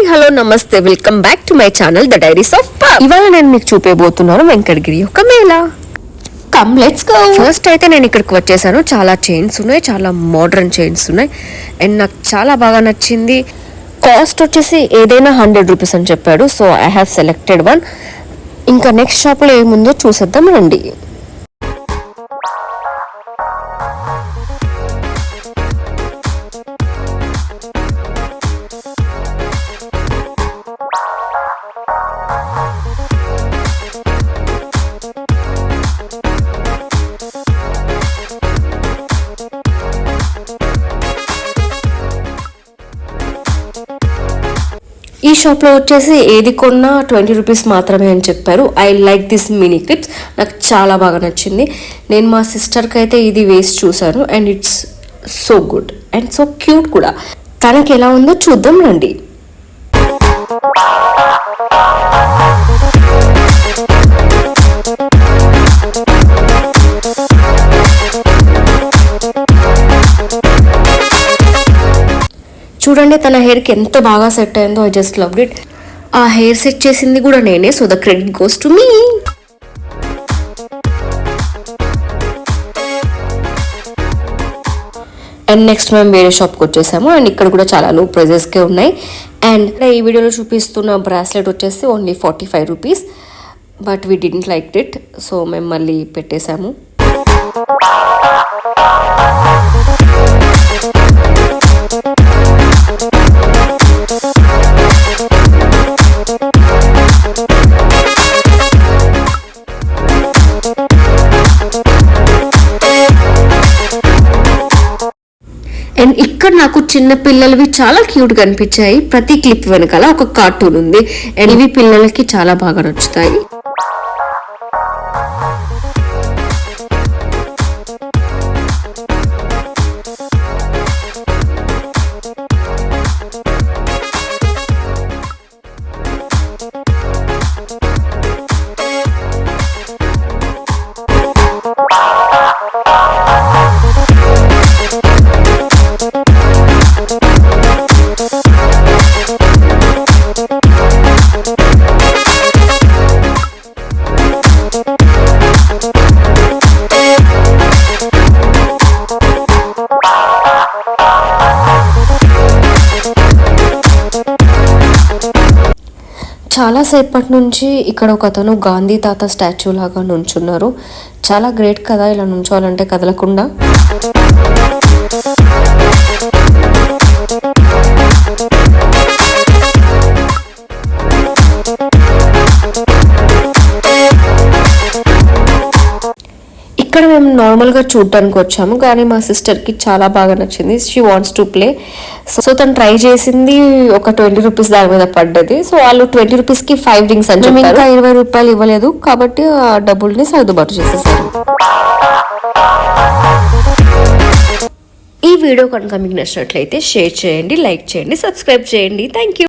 Hi hello నమస్తే. Welcome back to my channel the diaries of ఇవాళ నేను మీకు చూపేబోతున్నాను వెంకటగిరి యొక్క మేళ. కమ్ లెట్స్ గో ఫస్ట్ అయితే నేను ఇక్కడికి వచ్చేసాను. చాలా చైన్స్ ఉన్నాయి చాలా మోడర్న్ చైన్స్ ఉన్నాయి. అండ్ నాకు చాలా బాగా నచ్చింది. కాస్ట్ వచ్చేసి ఏదైనా హండ్రెడ్ రూపీస్ అని చెప్పాడు. So I have selected one ఇంకా నెక్స్ట్ షాప్లో ఏముందో చూసేద్దాం రండి. ఈ షాప్లో వచ్చేసి ఏది కొన్నా ట్వంటీ రూపీస్ మాత్రమే అని చెప్పారు. I like this mini clips. నాకు చాలా బాగా నచ్చింది. నేను మా సిస్టర్కి అయితే ఇది వేసి చూశాను. And it's so good and so cute కూడా. తనకి ఎలా ఉందో చూద్దాం రండి. చూడండి తన హెయిర్కి ఎంత బాగా సెట్ అయిందో ఐ జస్ట్ లవ్ ఇట్ ఆ హెయిర్ సెట్ చేసింది కూడా నేనే so the credit goes to me and next మేము వేరే షాప్కి వచ్చేసాము. అండ్ ఇక్కడ కూడా చాలా లో ప్రైజెస్కే ఉన్నాయి. అండ్ ఈ వీడియోలో చూపిస్తున్న బ్రాస్లెట్ వచ్చేసి only forty five rupees but we didn't like it so మేము మళ్ళీ పెట్టేశాము. అండ్ ఇక్కడ నాకు చిన్న పిల్లలవి చాలా క్యూట్గా అనిపించాయి ప్రతి క్లిప్ వెనకాల ఒక కార్టూన్ ఉంది. అండ్ ఇవి పిల్లలకి చాలా బాగా నచ్చుతాయి. చాలా సేపటి నుంచి ఇక్కడ ఒక అతను గాంధీ తాత స్టాచ్యూ లాగా నుంచున్నారు. చాలా గ్రేట్ కదా ఇలా నుంచోవాలంటే కదలకుండా. ఇక్కడ మేము నార్మల్గా చూడడానికి వచ్చాము. కానీ మా సిస్టర్కి చాలా బాగా నచ్చింది. She wants to play so తను ట్రై చేసింది ఒక ట్వంటీ రూపీస్ దాని మీద పడ్డది. సో వాళ్ళు ట్వంటీ రూపీస్కి ఫైవ్ రింగ్స్ అని చెప్పి ఇంకా ఇరవై రూపాయలు ఇవ్వలేదు. కాబట్టి ఆ డబ్బుల్ని సర్దుబాటు చేసేసారు. ఈ వీడియో కనుక మీకు నచ్చినట్లయితే షేర్ చేయండి లైక్ చేయండి సబ్స్క్రైబ్ చేయండి. Thank you